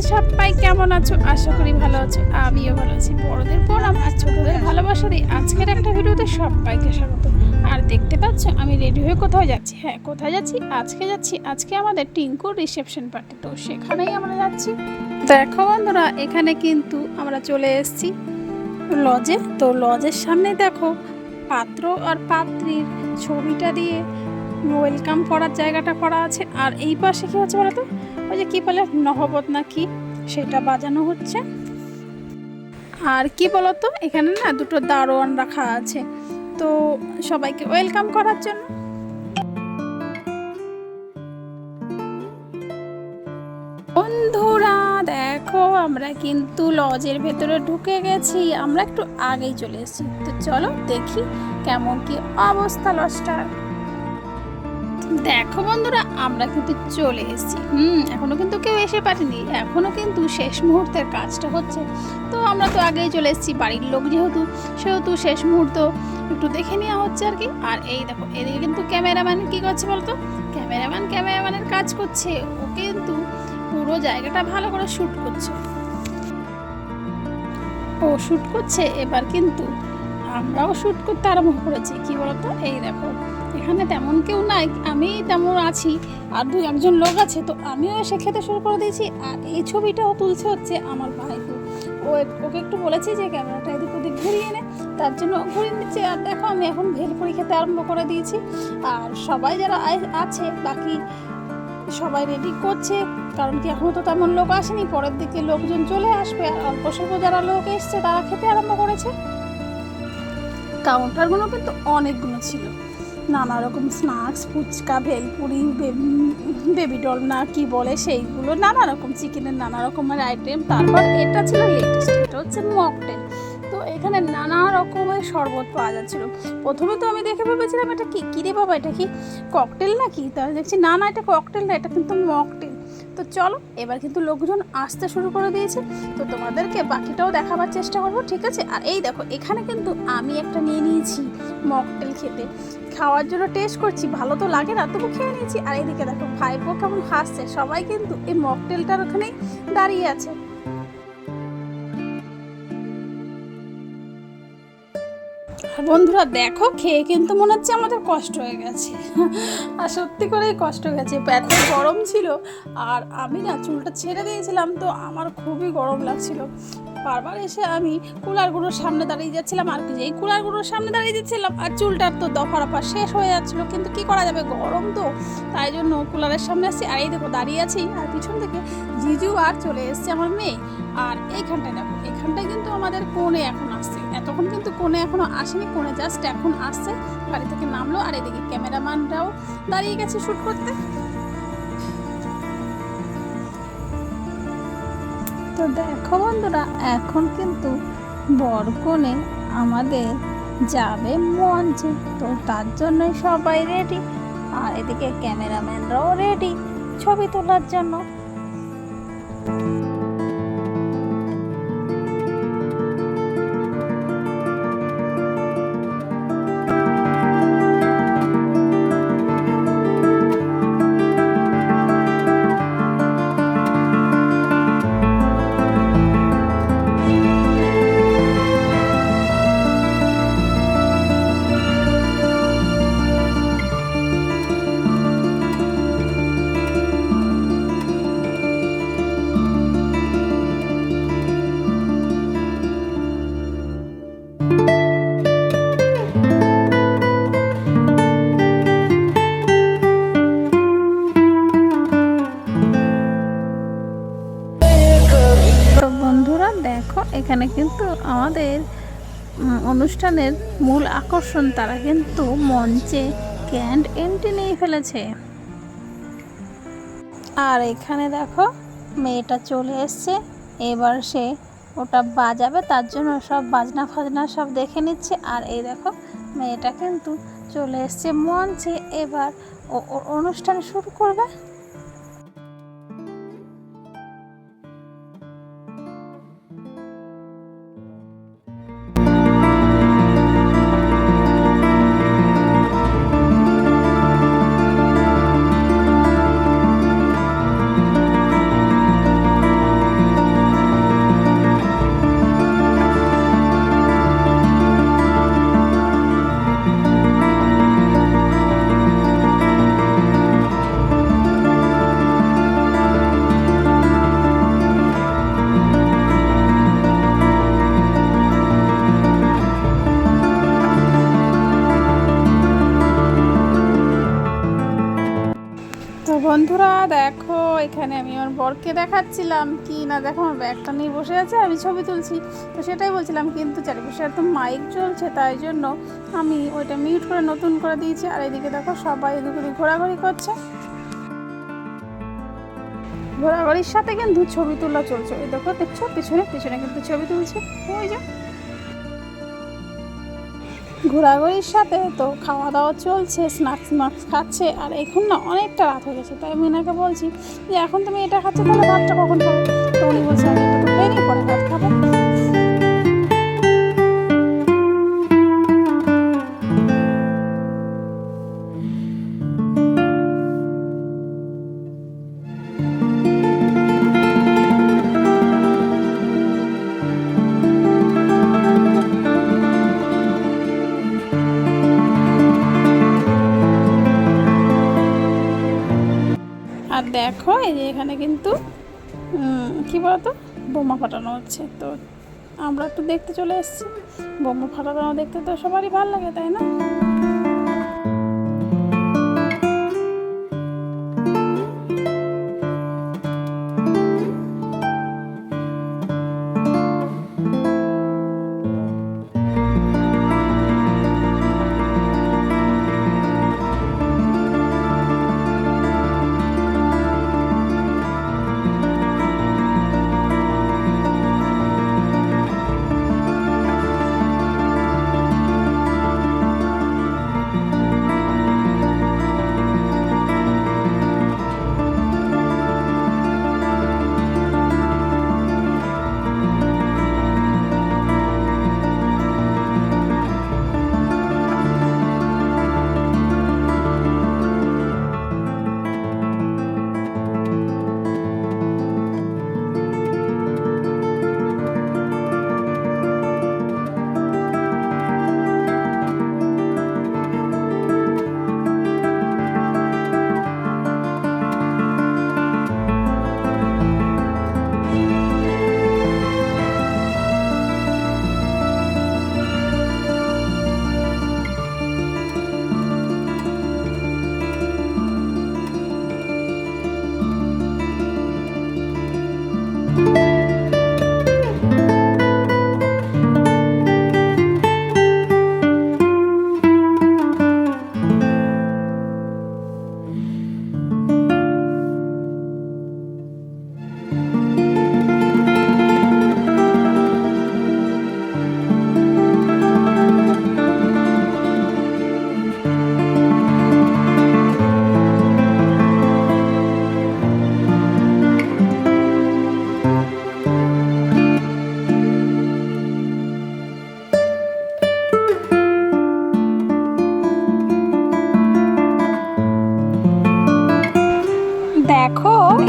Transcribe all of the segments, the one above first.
আছো? আশা করি ভালো আছো। আমিও ভালো আছি। বড়দের প্রণাম আর ছোটদের ভালোবাসা দিই আজকের একটা ভিডিওতে সবাইকে স্বাগত। আর দেখতে পাচ্ছ, আমি রেডি হয়ে কোথাও যাচ্ছি। হ্যাঁ কোথায় যাচ্ছি? আজকে যাচ্ছি, আজকে আমাদের টিঙ্কুর রিসেপশন পার্টি। তো সেখানেই আমরা যাচ্ছি। দেখো বন্ধুরা, এখানে কিন্তু আমরা চলে এসেছি লজে। তো লজের সামনে দেখো, পাত্র আর পাত্রীর ছবিটা দিয়ে ওয়েলকাম করার জায়গাটা করা আছে। আর এই পাশে কি হচ্ছে বলো তো ওই যে কি বলে, নহবত না কি সেটা বাজানো হচ্ছে। আর কি বলতো, এখানে না দুটো দারোয়ান রাখা আছে। তো সবাইকে ওয়েলকাম করার জন্য। বন্ধুরা, দেখো, আমরা কিন্তু লজের ভেতরে ঢুকে গেছি। আমরা একটু আগেই চলে এসেছি। তো চলো দেখি কেমন কি অবস্থা লজটার। দেখো বন্ধুরা, আমরা কিন্তু চলে এসেছি। হুম, এখনও কিন্তু কেউ এসে পারেনি, এখনও কিন্তু শেষ মুহূর্তের কাজটা হচ্ছে। তো আমরা তো আগেই চলে এসেছি, বাড়ির লোক যেহেতু, সেহেতু শেষ মুহূর্ত একটু দেখে নেওয়া হচ্ছে আর কি। আর এই দেখো, এদিকে কিন্তু ক্যামেরাম্যান কি করছে বলতো? ক্যামেরাম্যান ক্যামেরাম্যানের কাজ করছে, ও কিন্তু পুরো জায়গাটা ভালো করে শ্যুট করছে। ও শ্যুট করছে, এবার কিন্তু আমরাও শ্যুট করতে আরম্ভ করেছি, কি বলতো? এই দেখো। এখানে তেমন কেউ নাই, আমি তেমন আছি, আর দুই একজন লোক আছে, তো আমিও এসে খেতে শুরু করে দিয়েছি, আর এই ছবিটাও তুলছে হচ্ছে আমার ভাইপু। ও ওকে একটু বলেছি যে ক্যামেরাটা এদিক ওদিক ঘুরিয়ে নে, তার জন্য ঘুরিয়ে নিচ্ছে, আর দেখো আমি এখন ভেলপুরি খেতে আরম্ভ করে দিয়েছি, আর সবাই যারা আছে, বাকি সবাই রেডি করছে, কারণ কি এখনও তো তেমন লোক আসেনি, পরের দিকে লোকজন চলে আসবে, আর অল্প স্বল্প যারা লোক এসছে, তারা খেতে আরম্ভ করেছে। কাউন্টারগুলো কিন্তু অনেকগুলো ছিল। নানা রকম snacks phuchka, bhelpuri, baby doll না কি বলে সেইগুলো নানা রকম চিকেনের নানা রকমের আইটেম তারপর এটা ছিল লেটেস্ট এটা হচ্ছে মকটেল তো এখানে নানা রকমের শরবত পাওয়া যাচ্ছিল। প্রথমে তো আমি দেখে ভেবেছিলাম এটা কি? কিরে বাবা, এটা কি ককটেল নাকি? তাহলে দেখছি, না না, এটা ককটেল না, এটা কিন্তু মকটেল তো চলো, এবার কিন্তু লোকজন আসতে শুরু করে দিয়েছে। তো তোমাদেরকে বাকিটাও দেখাবার চেষ্টা করব, ঠিক আছে? আর এই দেখো, এখানে কিন্তু আমি একটা নিয়ে নিয়েছি মকটেল খেতে। খাওয়ার জন্য টেস্ট করছি, ভালো তো লাগে না, তবু খেয়ে নিয়েছি। আর এইদিকে দেখো, ভাইপো কেমন হাসছে। সবাই কিন্তু এই মকটেলটার ওখানেই দাঁড়িয়ে আছে। আর বন্ধুরা, দেখো, খেয়ে কিন্তু মনে হচ্ছে আমাদের কষ্ট হয়ে গেছে। আর সত্যি করেই কষ্ট হয়ে গেছে। এত গরম ছিল, আর আমি না চুলটা ছেড়ে দিয়েছিলাম, তো আমার খুবই গরম লাগছিল। বারবার এসে আমি কুলারগুলোর সামনে দাঁড়িয়ে যাচ্ছিলাম, আর কি যেই কুলারগুলোর সামনে দাঁড়িয়ে যাচ্ছিলাম, আর চুলটার তো দফা রফা শেষ হয়ে যাচ্ছিল। কিন্তু কি করা যাবে, গরম তো। তাই জন্য কুলারের সামনে আসছি, আর এই দেখো দাঁড়িয়ে আছি, আর পিছন থেকে জিজু আর চলে এসছে আমার মেয়ে। আর এইখানটায় দেখো এখানটায় কিন্তু আমাদের কোণে এখন আসছে। এতক্ষণ কিন্তু কোণে এখনও আসেনি, কোণে জাস্ট এখন আসছে। বাড়ি থেকে নামলো আর এদিকে ক্যামেরাম্যানরাও দাঁড়িয়ে গেছে শ্যুট করতে। তো দেখো বন্ধুরা, এখন কিন্তু বরকনে আমাদের যাবে মঞ্চে তো তার জন্যই সবাই রেডি আর এদিকে ক্যামেরাম্যানরাও রেডি ছবি তোলার জন্য। আমাদের অনুষ্ঠানের মূল আকর্ষণ তারা কিন্তু মঞ্চে ক্যান্ড এন্ট্রি নিয়ে ফেলেছে। আর এখানে দেখো, মেয়েটা চলে এসছে। এবার সে ওটা বাজাবে, তার জন্য সব বাজনা ফাজনা সব দেখে নিচ্ছে। আর এই দেখো, মেয়েটা কিন্তু চলে এসছে মঞ্চে। এবার ও অনুষ্ঠান শুরু করবে। এখানে আমি আমার বরকে দেখাচ্ছিলাম। কি না, দেখো আমার ব্যাগটা নিয়ে বসে আছে, আমি ছবি তুলছি। তো সেটাই বলছিলাম, কিন্তু চারিপাশে এত মাইক চলছে তাই জন্য আমি ওইটা মিউট করে নতুন করে দিয়েছি। আর এদিকে দেখো সবাই এদিকে ঘোরাঘুরি করছে। ঘোরাঘুরির সাথে কিন্তু ছবি তোলা চলছে। ওই দেখো, দেখছ? পিছনে পিছনে কিন্তু ছবি তুলছে। ওই যে ঘোরাঘুরির সাথে তো খাওয়া দাওয়া চলছে স্ন্যাক্স স্ন্যাক্স খাচ্ছে, আর এখন না অনেকটা রাত হয়ে গেছে। তাই মিনাকে বলছি যে, এখন তুমি এটা খাচ্ছ, তাহলে ভাতটা কখন খাবে? তো উনি বলছে দেখো, এই যে এখানে কিন্তু কি বলতো? বোমা ফাটানো হচ্ছে। তো আমরা একটু দেখতে চলে এসেছি। বোমা ফাটানো দেখতে তো সবারই ভালো লাগে, তাই না?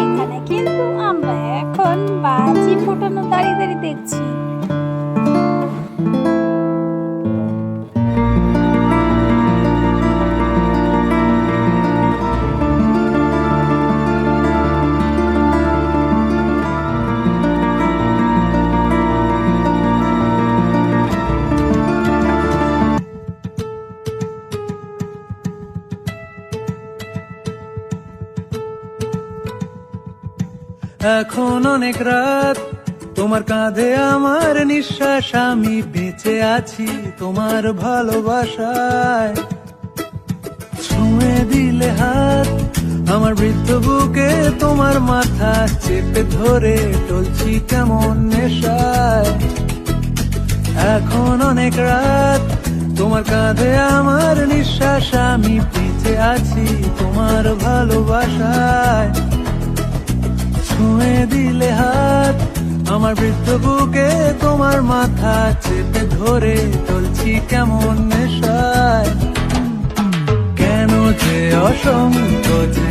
এখানে কিন্তু আমরা এখন বাজি ফোটানো দাঁড়িয়ে দাঁড়িয়ে দেখছি। এখন অনেক রাত, তোমার কাঁধে আমার নিঃশ্বাস, আমি বেঁচে আছি তোমার ভালোবাসায়। ছুঁয়ে দিলে হাত, আমার বৃদ্ধ বুকে তোমার মাথা চেপে ধরে টলছি কেমন নেশায়। এখন অনেক রাত, তোমার কাঁধে আমার নিঃশ্বাস, আমি বেঁচে আছি তোমার ভালোবাসায়। ছুঁয়ে দিলে হাত, আমার বৃদ্ধ বুকে তোমার মাথা চেপে ধরে চলছি কেমন নেশায়। কেন যে অসংকোচে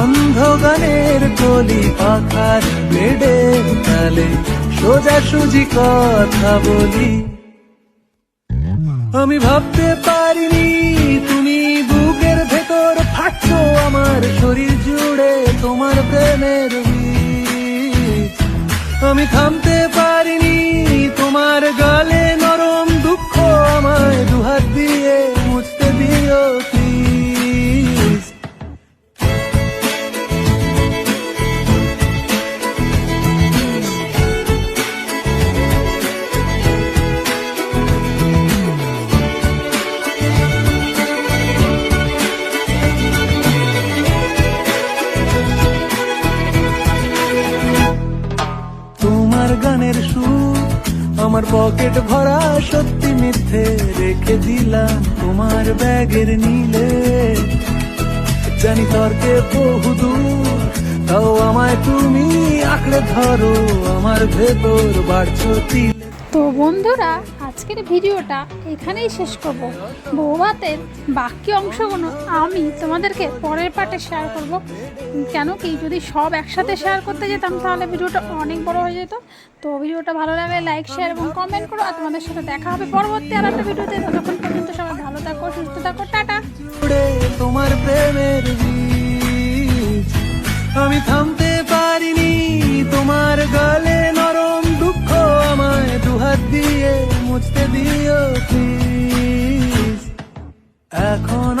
অন্ধ গানের কলি পাখার বেডের তালে সোজাসুজি কথা বলি। আমি ভাবতে পারিনি তুমি আমি থামতে পারিনি তোমার গালে আমার পকেট ভরা সত্যি মিথ্যে রেখে দিলাম তোমার ব্যাগের নীলে। জানি তর্কে বহুদু তাও আমায় তুমি আঁকড়ে ধরো, আমার ভেতর বাড়ছো তিল। তো বন্ধুরা আজকের ভিডিওটা এখানেই শেষ করব। বৌভাতের বাকি অংশগুলো আমি তোমাদেরকে পরের পার্টে শেয়ার করব। কেন কি যদি সব একসাথে শেয়ার করতে যেতাম তাহলে ভিডিওটা অনেক বড় হয়ে যেত। তো ভিডিওটা ভালো লাগলে লাইক শেয়ার এবং কমেন্ট করো। আর তোমাদের সাথে দেখা হবে পরবর্তী আর একটা ভিডিওতে। ততক্ষণ পর্যন্ত সবাই ভালো থাকো, সুস্থ থাকো, টাটা। তোমার আমি থামতে পারিনি। তোমার গালে নরম দুঃখ আমায় দুহাত দিয়ে মুছতে দিও প্লিজ এখন